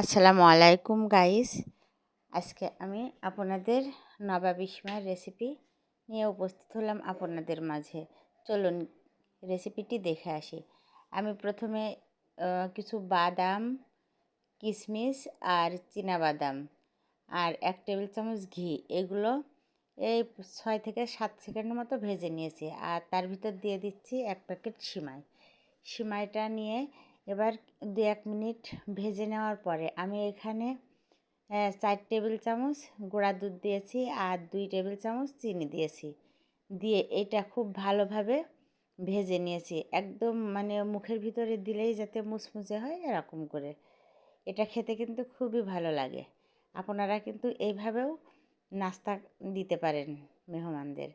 আসসালামু আলাইকুম গাইস আজকে আমি আপনাদের নবাবী সময়ের রেসিপি নিয়ে উপস্থিত হলাম আপনাদের মাঝে। চলুন রেসিপিটি দেখে আসি। আমি প্রথমে কিছু বাদাম কিশমিশ আর বাদাম আর এক টেবিল চামচ ঘি। এগুলো এই ছয় থেকে সাত সেকেন্ডের মতো ভেজে নিয়েছি আর তার ভিতর দিয়ে দিচ্ছি এক প্যাকেট সিমাই। সিমাইটা নিয়ে এবার দু এক মিনিট ভেজে নেওয়ার পরে আমি এখানে চার টেবিল চামচ গুঁড়া দুধ দিয়েছি আর দুই টেবিল চামচ চিনি দিয়েছি। দিয়ে এটা খুব ভালোভাবে ভেজে নিয়েছি। একদম মানে মুখের ভিতরে দিলেই যাতে মুচমুচে হয় এরকম করে। এটা খেতে কিন্তু খুবই ভালো লাগে। আপনারা কিন্তু এইভাবেও নাস্তা দিতে পারেন মেহমানদের।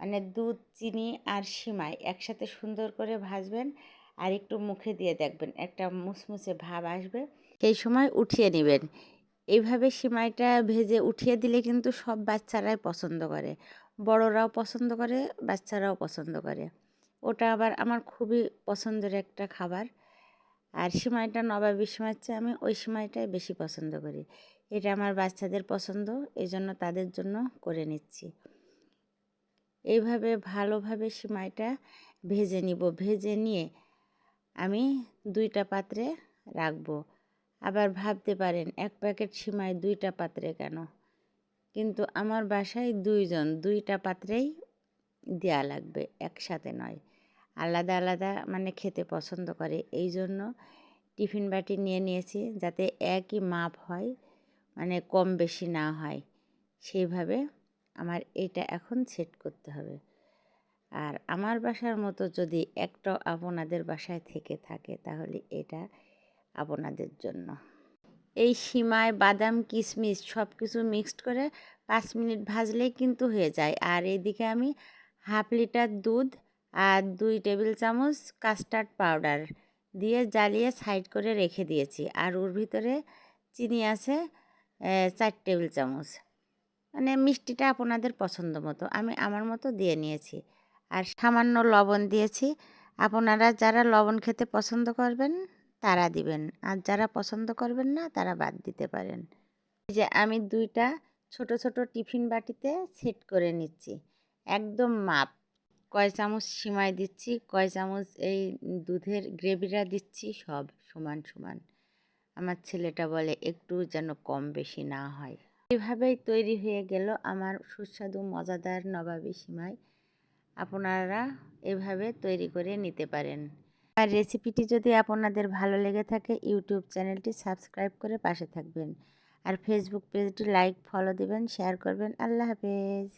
মানে দুধ, চিনি আর সিমাই একসাথে সুন্দর করে ভাজবেন আর একটু মুখে দিয়ে দেখবেন, একটা মুসমুসে ভাব আসবে। সেই সময় উঠিয়ে নেবেন। এইভাবে সিমাইটা ভেজে উঠিয়ে দিলে কিন্তু সব বাচ্চারাই পছন্দ করে। বড়রাও পছন্দ করে, বাচ্চারাও পছন্দ করে। ওটা আবার আমার খুবই পছন্দের একটা খাবার। আর সিমাইটা নবাবী সিমাইয়ের চেয়ে আমি ওই সিমাইটাই বেশি পছন্দ করি। এটা আমার বাচ্চাদের পছন্দ এই জন্য তাদের জন্য করে নিচ্ছি। এইভাবে ভালোভাবে সিমাইটা ভেজে নিব। ভেজে নিয়ে আমি দুইটা পাত্রে রাখব। আবার ভাবতে পারেন, এক প্যাকেট সিমাই দুইটা পাত্রে কেন? কিন্তু আমার বাসায় দুইজন, দুইটা পাত্রেই দেওয়া লাগবে, একসাথে নয়। আলাদা আলাদা মানে খেতে পছন্দ করে। এই জন্য টিফিন বাটি নিয়ে নিয়েছি যাতে একই মাপ হয় মানে কম বেশি না হয়। সেইভাবে আমার এটা এখন সেট করতে হবে। আর আমার বাসার মতো যদি একটা আপনাদের বাসায় থেকে থাকে, তাহলে এটা আপনাদের জন্য। এই সিমায় বাদাম কিশমিশ সব কিছু মিক্সড করে পাঁচ মিনিট ভাজলেই কিন্তু হয়ে যায়। আর এদিকে আমি হাফ লিটার দুধ আর দুই টেবিল চামচ কাস্টার্ড পাউডার দিয়ে জ্বালিয়ে সাইড করে রেখে দিয়েছি। আর ওর ভিতরে চিনি আছে চার টেবিল চামচ। মানে মিষ্টিটা আপনাদের পছন্দ মতো। আমি আমার মতো দিয়ে নিয়েছি। আর সামান্য লবণ দিয়েছি। আপনারা যারা লবণ খেতে পছন্দ করবেন, তারা দিবেন। আর যারা পছন্দ করবেন না, তারা বাদ দিতে পারেন। যে আমি দুইটা ছোট ছোট টিফিন বাটিতে সেট করে নিচ্ছি। একদম মাপ। কয় চামচ সিমাই দিচ্ছি, কয় চামচ এই দুধের গ্রেভিটা দিচ্ছি, সব সমান সমান। আমার ছেলেটা বলে, একটু যেন কম বেশি না হয়। এভাবেই তৈরি হয়ে গেল আমার সুস্বাদু, মজাদার নবাবী সিমাই। আপনারা এভাবে তৈরি করে নিতে পারেন। আর রেসিপিটি যদি আপনাদের ভালো লেগে থাকে, ইউটিউব চ্যানেলটি সাবস্ক্রাইব করে পাশে থাকবেন। আর ফেসবুক পেজটি লাইক, ফলো দিবেন, শেয়ার করবেন। আল্লাহ হাফেজ।